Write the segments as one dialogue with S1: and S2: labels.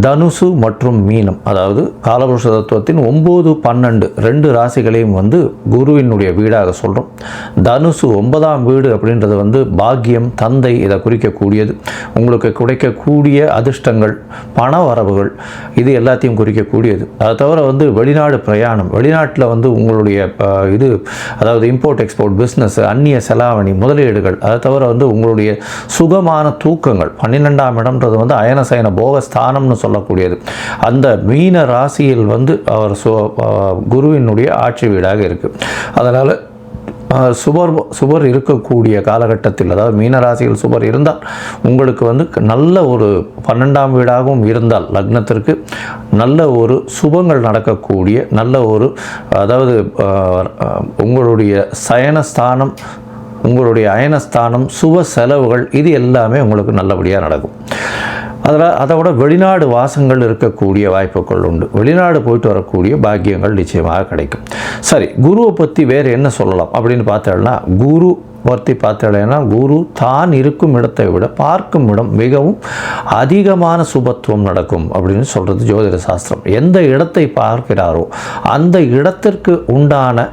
S1: தனுசு மற்றும் மீனம் அதாவது காலபுருஷ தத்துவத்தின் ஒம்பது பன்னெண்டு ரெண்டு ராசிகளையும் வந்து குருவினுடைய வீடாக சொல்கிறோம் தனுசு ஒன்பதாம் வீடு அப்படின்றது வந்து பாக்கியம் தந்தை இதை குறிக்கக்கூடியது. உங்களுக்கு கிடைக்கக்கூடிய அதிர்ஷ்டங்கள் பண வரவுகள் இது எல்லாத்தையும் குறிக்கக்கூடியது. அதை தவிர வந்து வெளிநாடு பிரயாணம் வெளிநாட்டில் வந்து உங்களுடைய இது அதாவது இம்போர்ட் எக்ஸ்போர்ட் பிஸ்னஸ் அந்நிய செலாவணி முதலீடுகள் அதை தவிர வந்து உங்களுடைய சுகமான தூக்கங்கள் பன்னிரெண்டாம் இடம்ன்றது வந்து அயனசயன போகஸ்தானம்னு சொல்லக்கூடியது. அந்த மீன ராசியில் வந்து அவர் சு குருவினுடைய ஆட்சி வீடாக இருக்குது அதனால் சுவர் சுபர் சுபர் இருக்கக்கூடிய காலகட்டத்தில் அதாவது மீனராசியில் சுபர் இருந்தால் உங்களுக்கு வந்து க- நல்ல ஒரு பன்னெண்டாம் வீடாகவும் இருந்தால் லக்னத்திற்கு நல்ல ஒரு சுபங்கள் நடக்கக்கூடிய நல்ல ஒரு அதாவது உங்களுடைய சயனஸ்தானம் உங்களுடைய அயனஸ்தானம் சுப செலவுகள் இது எல்லாமே உங்களுக்கு நல்லபடியாக நடக்கும். அதில் அதை விட வெளிநாடு வாசங்கள் இருக்கக்கூடிய வாய்ப்புகள் உண்டு. வெளிநாடு போயிட்டு வரக்கூடிய பாக்கியங்கள் நிச்சயமாக கிடைக்கும். சரி குருவை பற்றி வேறு என்ன சொல்லலாம் அப்படின்னு பார்த்தோம்னா குரு பற்றி பார்த்தேன்னா குரு தான் இருக்கும் இடத்தை விட பார்க்கும் இடம் மிகவும் அதிகமான சுபத்துவம் நடக்கும் அப்படின்னு சொல்கிறது ஜோதிட சாஸ்திரம். எந்த இடத்தை பார்க்கிறாரோ அந்த இடத்திற்கு உண்டான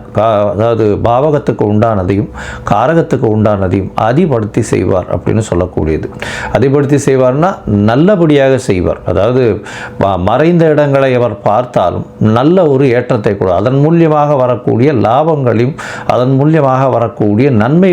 S1: அதாவது பாவகத்துக்கு உண்டானதையும் காரகத்துக்கு உண்டானதையும் அதிபடுத்தி செய்வார் அப்படின்னு சொல்லக்கூடியது. அதிபடுத்தி செய்வார்னா நல்லபடியாக செய்வார். அதாவது மறைந்த இடங்களை அவர் பார்த்தாலும் நல்ல ஒரு ஏற்றத்தை கொடு அதன் மூலியமாக வரக்கூடிய லாபங்களையும் அதன் மூலியமாக வரக்கூடிய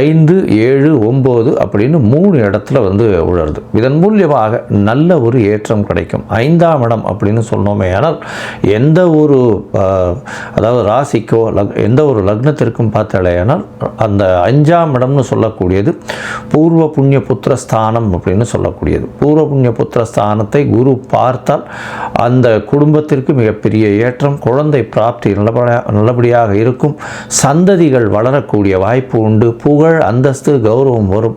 S1: ஐந்து ஏழு ஒம்பது அப்படின்னு மூணு இடத்துல வந்து உழருது. இதன் மூலியமாக நல்ல ஒரு ஏற்றம் கிடைக்கும். ஐந்தாம் இடம் அப்படின்னு சொன்னோமே ஆனால் எந்த ஒரு அதாவது ராசிக்கோ லக் எந்த ஒரு லக்னத்திற்கும் பார்த்தாலேயானால் அந்த அஞ்சாம் இடம்னு சொல்லக்கூடியது பூர்வ புண்ணிய புத்திர ஸ்தானம் அப்படின்னு சொல்லக்கூடியது. பூர்வ புண்ணிய புத்திர ஸ்தானத்தை குரு பார்த்தால் அந்த குடும்பத்திற்கு மிகப்பெரிய ஏற்றம் குழந்தை பிராப்தி நல்லபடியாக நல்லபடியாக இருக்கும் சந்ததிகள் வளரக்கூடிய வாய்ப்பு உண்டு புகழ் அந்தஸ்து கௌரவம் வரும்.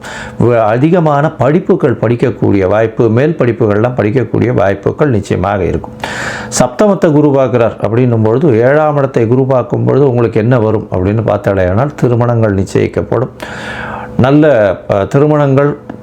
S1: அதிகமான படிப்புகள் படிக்கக்கூடிய வாய்ப்பு மேல் படிப்புகள்லாம் படிக்கக்கூடிய வாய்ப்புகள் நிச்சயமாக இருக்கும். சப்தமத்தை குரு பார்க்குறார் அப்படின்னும் பொழுது ஏழாம் இடத்தை குரு பார்க்கும் பொழுது உங்களுக்கு என்ன வரும் அப்படின்னு பார்த்தாலேயானால் திருமணங்கள் நிச்சயிக்கப்படும். நல்ல திருமணங்கள்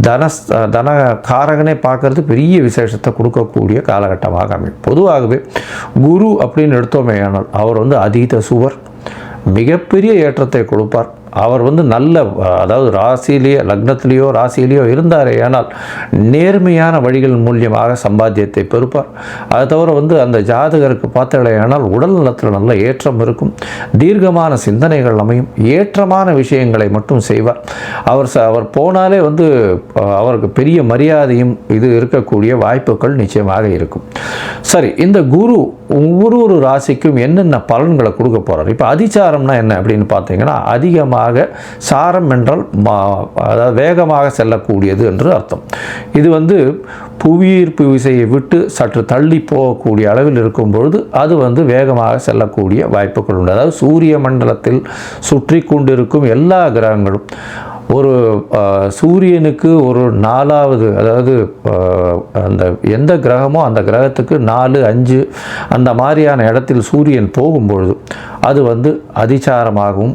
S1: தன தன காரகனே பார்க்கறது பெரிய விசேஷத்தை கொடுக்கக்கூடிய காலகட்டமாக அமையும். பொதுவாகவே குரு அப்படின்னு எடுத்தோமே ஆனால் அவர் வந்து அதீத சுவர் மிகப்பெரிய ஏற்றத்தை கொடுப்பார். அவர் வந்து நல்ல அதாவது ராசியிலேயோ லக்னத்திலேயோ ராசியிலேயோ இருந்தாரே ஆனால் நேர்மையான வழிகள் மூலியமாக சம்பாத்தியத்தை பெறுப்பார். அதை தவிர வந்து அந்த ஜாதகருக்கு பார்த்தலையானால் உடல் நலத்தில் நல்ல ஏற்றம் இருக்கும். தீர்க்கமான சிந்தனைகள் அமையும். ஏற்றமான விஷயங்களை மட்டும் செய்வார். அவர் ச அவர் போனாலே வந்து அவருக்கு பெரிய மரியாதையும் இது இருக்கக்கூடிய வாய்ப்புகள் நிச்சயமாக இருக்கும். சரி இந்த குரு ஒவ்வொரு ஒரு ராசிக்கும் என்னென்ன பலன்களை கொடுக்க போகிறார் இப்போ அதிச்சாரம்னா என்ன அப்படின்னு பார்த்தீங்கன்னா அதிகமாக ஆக சாரம் என்றால் மா- அதாவது வேகமாக செல்லக்கூடியது என்று அர்த்தம். இது வந்து புவியீர்ப்பு விசையை விட்டு சற்று தள்ளி போகக்கூடிய அளவில் இருக்கும் பொழுது அது வந்து வேகமாக செல்லக்கூடிய வாய்ப்புகள் உண்டு. அதாவது சூரிய மண்டலத்தில் சுற்றி கொண்டிருக்கும் எல்லா கிரகங்களும் ஒரு சூரியனுக்கு ஒரு நாலாவது அதாவது அந்த எந்த கிரகமோ அந்த கிரகத்துக்கு நாலு அஞ்சு அந்த மாதிரியான இடத்தில் சூரியன் போகும்பொழுது அது வந்து அதிசாரமாகவும்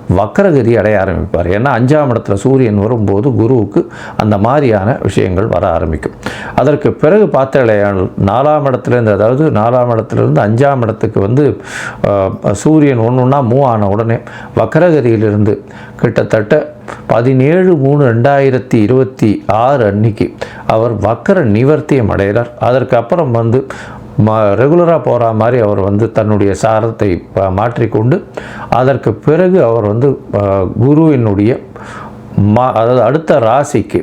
S1: வக்கரகதி அடைய ஆரம்பிப்பார். ஏன்னா அஞ்சாம் இடத்துல சூரியன் வரும்போது குருவுக்கு அந்த மாதிரியான விஷயங்கள் வர ஆரம்பிக்கும். அதற்கு பிறகு பார்த்தலையானால் நாலாம் இடத்துலேருந்து அதாவது நாலாம் இடத்துலேருந்து அஞ்சாம் இடத்துக்கு வந்து சூரியன் ஒன்று ஒன்றா மூவ் ஆன உடனே வக்கரகதியிலிருந்து கிட்டத்தட்ட பதினேழு மூணு ரெண்டாயிரத்தி இருபத்தி ஆறு அன்னைக்கு அவர் வக்கர நிவர்த்தியம் அடைகிறார். அதற்கு அப்புறம் வந்து ம ரெகுலராக போகிற மாதிரி அவர் வந்து தன்னுடைய சாரத்தை ப- மாற்றிக்கொண்டு அதற்கு பிறகு அவர் வந்து குருவினுடைய மா அதாவது அடுத்த ராசிக்கு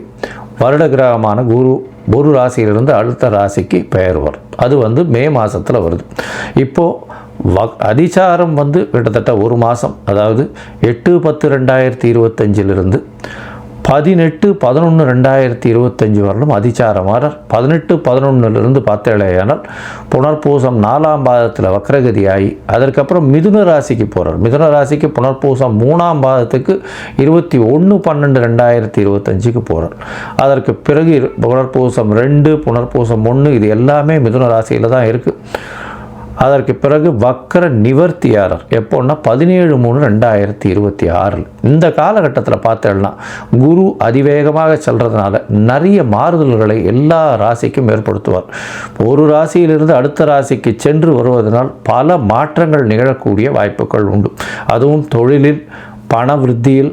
S1: வருட கிரகமான குரு ஒரு ராசியிலிருந்து அடுத்த ராசிக்கு பெயர்வார். அது வந்து மே மாதத்தில் வருது. இப்போது வ அதிசாரம் வந்து கிட்டத்தட்ட ஒரு மாதம் அதாவது எட்டு பத்து ரெண்டாயிரத்தி இருபத்தஞ்சிலிருந்து பதினெட்டு பதினொன்று ரெண்டாயிரத்தி இருபத்தஞ்சி வரலும் அதிசாரமானார் பதினெட்டு பதினொன்னுலேருந்து பார்த்தேழையானால் புனர்பூசம் நாலாம் பாதத்தில் வக்ரகதி அதற்கப்புறம் மிதுன ராசிக்கு போகிறார் மிதுன ராசிக்கு புனர்பூசம் மூணாம் பாதத்துக்கு இருபத்தி ஒன்று பன்னெண்டு ரெண்டாயிரத்தி இருபத்தஞ்சிக்கு போகிறார் அதற்கு பிறகு இரு- புனர்பூசம் ரெண்டு புனர்பூசம் ஒன்று இது எல்லாமே மிதுன ராசியில் தான் இருக்குது அதற்கு பிறகு வக்கர நிவர்த்தியாரர். எப்போன்னா பதினேழு மூணு ரெண்டாயிரத்தி இருபத்தி ஆறில். இந்த காலகட்டத்தில் பார்த்தேன்னா குரு அதிவேகமாக செல்றதுனால நிறைய மாறுதல்களை எல்லா ராசிக்கும் ஏற்படுத்துவார். ஒரு ராசியிலிருந்து அடுத்த ராசிக்கு சென்று வருவதனால் பல மாற்றங்கள் நிகழக்கூடிய வாய்ப்புகள் உண்டு. அதுவும் தொழிலில் பண விருத்தியில்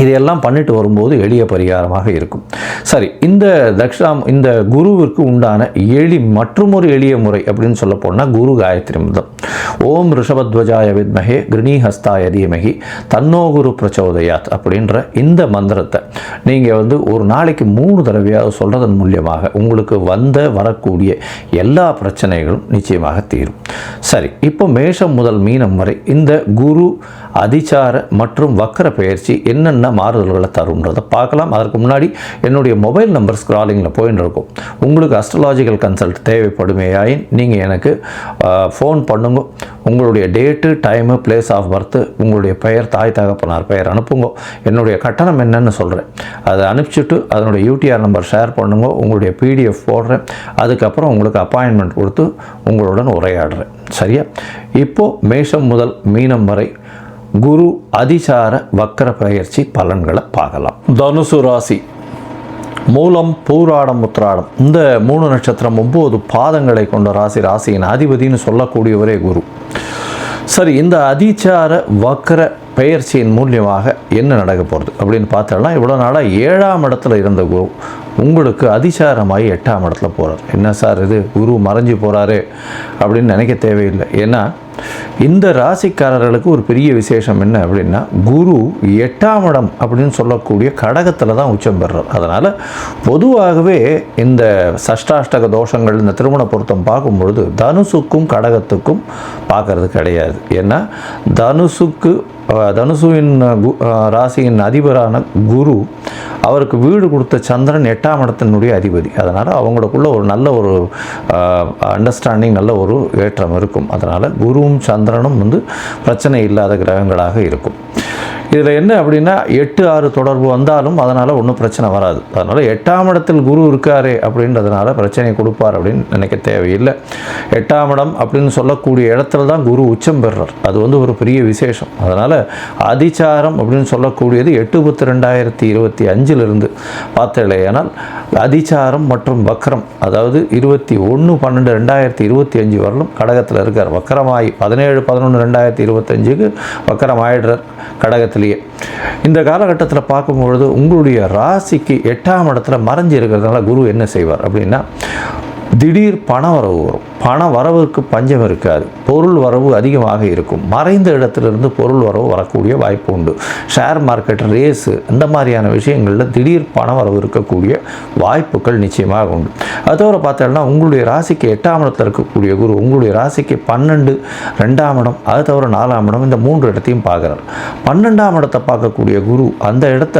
S1: இதையெல்லாம் பண்ணிட்டு வரும்போது எளிய பரிகாரமாக இருக்கும். சரி இந்த தக்ஷாம் இந்த குருவிற்கு உண்டான எளி மற்றொரு எளிய முறை அப்படின்னு சொல்ல போனால் குரு காயத்ரி மந்திரம் ஓம் ரிஷபத்வஜாய வித்மகே கிருணிஹஸ்தாய தீமகி தன்னோகுரு பிரச்சோதயாத் அப்படின்ற இந்த மந்திரத்தை நீங்கள் வந்து ஒரு நாளைக்கு மூணு தடவையாக சொல்கிறதன் மூலியமாக உங்களுக்கு வந்த வரக்கூடிய எல்லா பிரச்சனைகளும் நிச்சயமாக தீரும். சரி இப்போ மேஷம் முதல் மீனம் வரை இந்த குரு அதிச்சார மற்றும் வக்கர பயிற்சி என்னென்ன மாறுதல்களை தரும்ன்றதை பார்க்கலாம். அதற்கு முன்னாடி என்னுடைய மொபைல் நம்பர் ஸ்க்ராலிங்கில் போயின்னு இருக்கும் உங்களுக்கு அஸ்ட்ராலாஜிக்கல் கன்சல்ட் தேவைப்படுமேயாயின் நீங்கள் எனக்கு ஃபோன் பண்ணுங்க. உங்களுடைய date time place of birth உங்களுடைய பெயர் தாய் தகப்பனார் பெயர் அனுப்புங்க. என்னுடைய கட்டணம் என்னன்னு சொல்கிறேன் அதை அனுப்பிச்சிட்டு அதனுடைய யூடிஆர் நம்பர் ஷேர் பண்ணுங்க. உங்களுடைய பிடிஎஃப் போடுறேன். அதுக்கப்புறம் உங்களுக்கு அப்பாயின்மெண்ட் கொடுத்து உங்களுடன் உரையாடுறேன். சரியா? இப்போது மேஷம் முதல் மீனம் வரை குரு அதிசார வக்கர பயிற்சி பலன்களை பார்க்கலாம். தனுசு ராசி. மூலம் பூராடம் உத்திராடம். இந்த மூணு நட்சத்திரம் ஒம்பது பாதங்களை கொண்ட ராசி ராசியின் அதிபதினு சொல்லக்கூடியவரே குரு. சரி இந்த அதிச்சார வக்கர பெயர்ச்சியின் மூலியமாக என்ன நடக்க போகிறது அப்படின்னு பார்த்தோம்னா இவ்வளோ நாளாக ஏழாம் இடத்துல இருந்த குரு. உங்களுக்கு அதிசாரமாகி எட்டாம் இடத்துல போகிறார் என்ன சார் இது? குரு மறைஞ்சு போகிறாரு அப்படின்னு நினைக்க தேவையில்லை. ஏன்னா இந்த ராசிக்காரர்களுக்கு ஒரு பெரிய விசேஷம் என்ன அப்படின்னா குரு எட்டாம் இடம் அப்படின்னு சொல்லக்கூடிய கடகத்தில் தான் உச்சம் பெறுறார் அதனால் பொதுவாகவே இந்த சஷ்டாஷ்டக தோஷங்கள் இந்த திருமண பொருத்தம் பார்க்கும்பொழுது தனுசுக்கும் கடகத்துக்கும் பார்க்கறது கிடையாது. ஏன்னா தனுசுக்கு தனுசுவின் கு- ராசியின் அதிபரான குரு அவருக்கு வீடு கொடுத்த சந்திரன் எட்டாம் இடத்தினுடைய அதிபதி. அதனால் அவங்களுக்குள்ள ஒரு நல்ல ஒரு அண்டர்ஸ்டாண்டிங் நல்ல ஒரு ஏற்றம் இருக்கும். அதனால் குருவும் சந்திரனும் வந்து பிரச்சனை இல்லாத கிரகங்களாக இருக்கும். இதில் என்ன அப்படின்னா எட்டு ஆறு தொடர்பு வந்தாலும் அதனால் ஒன்றும் பிரச்சனை வராது. அதனால் எட்டாம் இடத்தில் குரு இருக்காரே அப்படின்றதுனால பிரச்சனை கொடுப்பார் அப்படின்னு நினைக்க தேவையில்லை. எட்டாம் இடம் அப்படின்னு சொல்லக்கூடிய இடத்துல தான் குரு உச்சம் பெறுறார். அது வந்து ஒரு பெரிய விசேஷம். அதனால் அதிச்சாரம் அப்படின்னு சொல்லக்கூடியது எட்டு பத்து ரெண்டாயிரத்தி இருபத்தி அஞ்சிலிருந்து பார்த்தலையானால் அதிச்சாரம் மற்றும் வக்ரம் அதாவது இருபத்தி ஒன்று பன்னெண்டு ரெண்டாயிரத்தி இருபத்தி அஞ்சு வரலும் கடகத்தில் இருக்கார். வக்கரமாயி பதினேழு பதினொன்று ரெண்டாயிரத்தி இருபத்தஞ்சுக்கு வக்கரம் ஆயிடுறார் கடகத்திலேயே இந்த காலகட்டத்தில் பார்க்கும்பொழுது உங்களுடைய ராசிக்கு எட்டாம் இடத்துல மறைஞ்சு இருக்கிறதுனால குரு என்ன செய்வார் அப்படின்னா திடீர் பண வரவு வரும். பண வரவுக்கு பஞ்சம் இருக்காது. பொருள் வரவு அதிகமாக இருக்கும். மறைந்த இடத்துலேருந்து பொருள் வரவு வரக்கூடிய வாய்ப்பு உண்டு. ஷேர் மார்க்கெட் ரேஸு இந்த மாதிரியான விஷயங்களில் திடீர் பண வரவு இருக்கக்கூடிய வாய்ப்புகள் நிச்சயமாக உண்டு. அது தவிர பார்த்தோம்னா உங்களுடைய ராசிக்கு எட்டாம் இடத்தில் இருக்கக்கூடிய குரு உங்களுடைய ராசிக்கு பன்னெண்டு ரெண்டாம் இடம் அது தவிர நாலாம் இடம் இந்த மூன்று இடத்தையும் பார்க்குறார். பன்னெண்டாம் இடத்தை பார்க்கக்கூடிய குரு அந்த இடத்த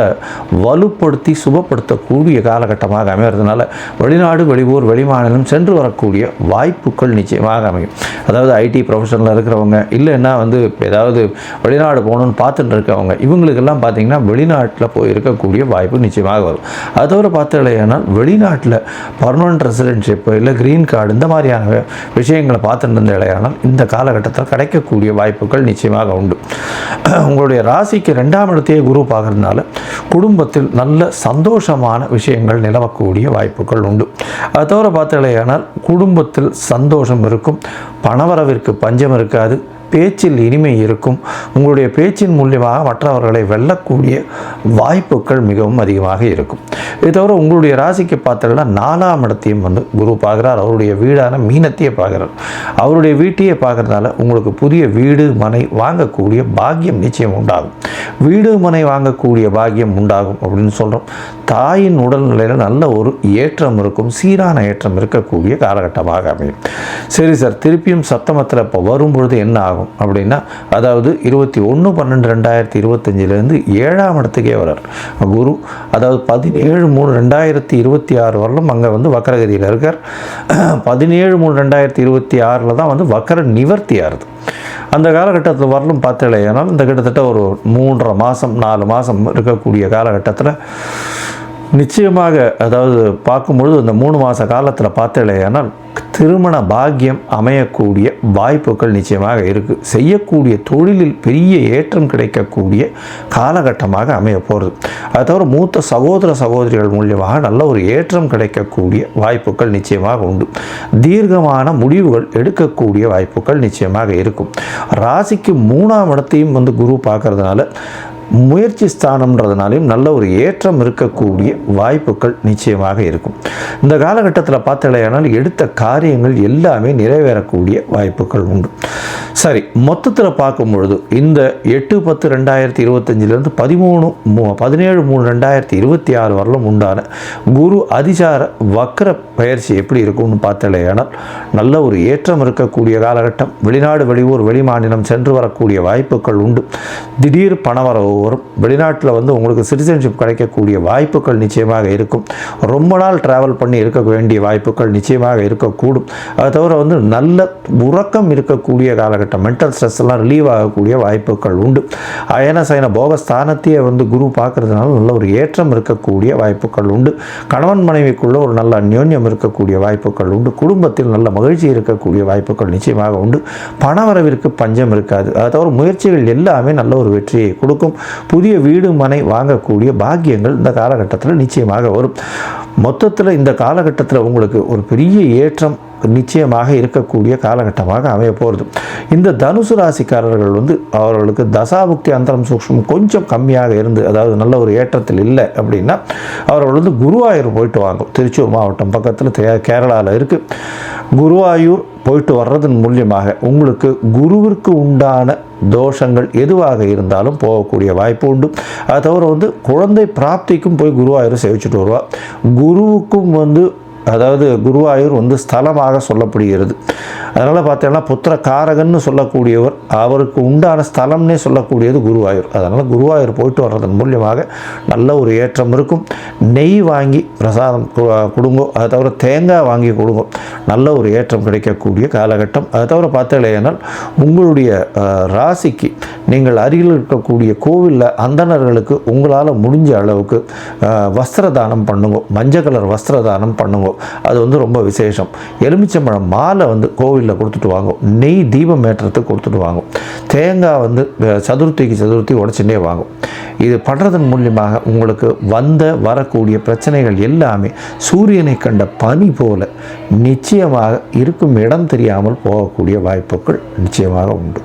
S1: வலுப்படுத்தி சுபப்படுத்தக்கூடிய காலகட்டமாக அமைகிறதுனால வெளிநாடு வெளியூர் வெளிமாநிலம் சென்று வரக்கூடிய வாய்ப்புகள் நிச்சயமாக அமையும். அதாவது ஐடி ப்ரொஃபஷனில் இருக்கிறவங்க இல்லைன்னா வந்து ஏதாவது வெளிநாடு போகணும்னு பார்த்துட்டு இருக்கவங்க இவங்களுக்கெல்லாம் பார்த்தீங்கன்னா வெளிநாட்டில் போய் இருக்கக்கூடிய வாய்ப்பு நிச்சயமாக வரும். அது தவிர பார்த்தீங்கன்னா வெளிநாட்டில் பர்மனன்ட் ரெசிடென்ஷிப் இல்லை க்ரீன் கார்டு இந்த மாதிரியான விஷயங்களை பார்த்துட்டு இருந்த இடையானால் இந்த காலகட்டத்தில் கிடைக்கக்கூடிய வாய்ப்புகள் நிச்சயமாக உண்டு. உங்களுடைய ராசிக்கு ரெண்டாம் இடத்தையே குரு பார்க்கறதுனால குடும்பத்தில் நல்ல சந்தோஷமான விஷயங்கள் நிலவக்கூடிய வாய்ப்புகள் உண்டு. அது தவிர பார்த்தீங்கன்னா குடும்பத்தில் சந்தோஷம் இருக்கும் பணவரவிற்கு பஞ்சம் இருக்காது. பேச்சில் இனிமை இருக்கும். உங்களுடைய பேச்சின் மூலியமாக மற்றவர்களை வெல்லக்கூடிய வாய்ப்புகள் மிகவும் அதிகமாக இருக்கும். இது தவிர உங்களுடைய ராசிக்கு பார்த்தீங்கன்னா நாலாம் இடத்தையும் வந்து குரு பார்க்குறார். அவருடைய வீடான மீனத்தையே பார்க்குறார். அவருடைய வீட்டையே பார்க்குறதுனால உங்களுக்கு புதிய வீடு மனை வாங்கக்கூடிய பாக்கியம் நிச்சயம் உண்டாகும். வீடு மனை வாங்கக்கூடிய பாக்கியம் உண்டாகும் அப்படின்னு சொல்கிறோம் தாயின் உடல்நிலையில் நல்ல ஒரு ஏற்றம் இருக்கும். சீரான ஏற்றம் இருக்கக்கூடிய காலகட்டமாக அமையும். சரி சார் திருப்பியும் சப்தமத்தில் இப்போ வரும்பொழுது என்ன ஆகும்? அப்படின்னா அதாவது இருபத்தி ஒன்று பன்னெண்டு ரெண்டாயிரத்தி இருபத்தஞ்சிலேருந்து ஏழாம் இடத்துக்கே வரார் குரு அதாவது பதினேழு மூணு ரெண்டாயிரத்தி இருபத்தி ஆறு வரலும் அங்கே வந்து வக்கரகதியில் இருக்கார். பதினேழு மூணு ரெண்டாயிரத்தி இருபத்தி ஆறில் தான் வந்து வக்கர நிவர்த்தி ஆறுது அந்த காலகட்டத்தில் வரலும் பார்த்தலையானால் இந்த கிட்டத்தட்ட ஒரு மூன்றரை மாதம் நாலு மாதம் இருக்கக்கூடிய காலகட்டத்தில் நிச்சயமாக அதாவது பார்க்கும்பொழுது இந்த மூணு மாத காலத்தில் பார்த்தலையானால் திருமண பாக்கியம் அமையக்கூடிய வாய்ப்புகள் நிச்சயமாக இருக்குது செய்யக்கூடிய தொழிலில் பெரிய ஏற்றம் கிடைக்கக்கூடிய காலகட்டமாக அமைய போகிறது அது தவிர மூத்த சகோதர சகோதரிகள் மூலியமாக நல்ல ஒரு ஏற்றம் கிடைக்கக்கூடிய வாய்ப்புகள் நிச்சயமாக உண்டு. தீர்க்கமான முடிவுகள் எடுக்கக்கூடிய வாய்ப்புகள் நிச்சயமாக இருக்கும். ராசிக்கு மூணாம் இடத்தையும் வந்து குரு பார்க்கறதுனால முயற்சி ஸ்தானம்ன்றதுனாலையும் நல்ல ஒரு ஏற்றம் இருக்கக்கூடிய வாய்ப்புகள் நிச்சயமாக இருக்கும். இந்த காலகட்டத்தில் பார்த்தலையானால் எடுத்த காரியங்கள் எல்லாமே நிறைவேறக்கூடிய வாய்ப்புகள் உண்டு. சரி மொத்தத்தில் பார்க்கும் பொழுது இந்த எட்டு பத்து ரெண்டாயிரத்தி இருபத்தஞ்சிலேருந்து பதிமூணு மூ- பதினேழு மூணு ரெண்டாயிரத்தி இருபத்தி ஆறு வரலும் உண்டான குரு அதிசார வக்கர பயிற்சி எப்படி இருக்கும்னு பார்த்தலையானால் நல்ல ஒரு ஏற்றம் இருக்கக்கூடிய காலகட்டம். வெளிநாடு வெளியூர் வெளிமாநிலம் சென்று வரக்கூடிய வாய்ப்புகள் உண்டு. திடீர் பணவரவு வரும் வெளிநாட்டில் வந்து உங்களுக்கு சிட்டிசன்ஷிப் கிடைக்கக்கூடிய வாய்ப்புகள் நிச்சயமாக இருக்கும். ரொம்ப நாள் ட்ராவல் பண்ணி இருக்க வேண்டிய வாய்ப்புகள் நிச்சயமாக இருக்கக்கூடும். அதை தவிர வந்து நல்ல உறக்கம் இருக்கக்கூடிய காலகட்டம் மென்டல் ஸ்ட்ரெஸ் எல்லாம் ரிலீவ் ஆகக்கூடிய வாய்ப்புகள் உண்டு. அயன சயன போகஸ்தானத்தையே வந்து குரு பார்க்கறதுனால நல்ல ஒரு ஏற்றம் இருக்கக்கூடிய வாய்ப்புகள் உண்டு. கணவன் மனைவிக்குள்ள ஒரு நல்ல அந்யோன்யம் இருக்கக்கூடிய வாய்ப்புகள் உண்டு. குடும்பத்தில் நல்ல மகிழ்ச்சி இருக்கக்கூடிய வாய்ப்புகள் நிச்சயமாக உண்டு. பணவரவிற்கு பஞ்சம் இருக்காது. அதை தவிர முயற்சிகள் எல்லாமே நல்ல ஒரு வெற்றியை கொடுக்கும். புதிய வீடு மனை வாங்கக்கூடிய பாக்கியங்கள் இந்த காலகட்டத்தில் நிச்சயமாக வரும். மொத்தத்தில் இந்த காலகட்டத்தில் உங்களுக்கு ஒரு பெரிய ஏற்றம் நிச்சயமாக இருக்கக்கூடிய காலகட்டமாக அமைய போகிறது இந்த தனுசு ராசிக்காரர்கள் வந்து அவர்களுக்கு தசாபுக்தி அந்தரம் சூக்ஷம் கொஞ்சம் கம்மியாக இருந்து அதாவது நல்ல ஒரு ஏற்றத்தில் இல்லை அப்படின்னா அவர்கள் வந்து குருவாயூர் போயிட்டு வாங்க திருச்சூர் மாவட்டம் பக்கத்தில் கேரளாவில் இருக்குது குருவாயூர் போயிட்டு வர்றதன் மூலியமாக உங்களுக்கு குருவிற்கு உண்டான தோஷங்கள் எதுவாக இருந்தாலும் போகக்கூடிய வாய்ப்பு உண்டு. அது தவிர வந்து குழந்தை பிராப்திக்கும் போய் குருவாயூர் சேவிச்சுட்டு வருவா. குருவுக்கும் வந்து அதாவது குருவாயூர் வந்து ஸ்தலமாக சொல்லப்படுகிறது. அதனால் பார்த்தீங்கன்னா புத்திர காரகன்னு சொல்லக்கூடியவர் அவருக்கு உண்டான ஸ்தலம்னே சொல்லக்கூடியது குருவாயூர் அதனால் குருவாயூர் போயிட்டு வர்றதன் மூலியமாக நல்ல ஒரு ஏற்றம் இருக்கும். நெய் வாங்கி பிரசாதம் கு- கொடுங்கோ. அதை தவிர தேங்காய் வாங்கி கொடுங்கோ. நல்ல ஒரு ஏற்றம் கிடைக்கக்கூடிய காலகட்டம். அதை தவிர பார்த்தீங்கன்னா உங்களுடைய ராசிக்கு நீங்கள் அருகில் இருக்கக்கூடிய கோவிலில் அந்தணர்களுக்கு உங்களால் முடிஞ்ச அளவுக்கு வஸ்திர தானம் பண்ணுங்க. மஞ்சள் கலர் வஸ்திர தானம் பண்ணுங்க. அது வந்து ரொம்ப விசேஷம். எலுமிச்சம்பழம் மாலை வந்து கோவிலில் கொடுத்துட்டு வாங்கும். நெய் தீபம் ஏற்றத்துக்கு கொடுத்துட்டு வாங்கும். தேங்காய் வந்து சதுர்த்திக்கு சதுர்த்தி உடச்சுட்டே வாங்கும். இது பண்ணுறதன் மூலியமாக உங்களுக்கு வந்த வரக்கூடிய பிரச்சனைகள் எல்லாமே சூரியனை கண்ட பனி போல நிச்சயமாக இருக்கும் இடம் தெரியாமல் போகக்கூடிய வாய்ப்புகள் நிச்சயமாக உண்டு.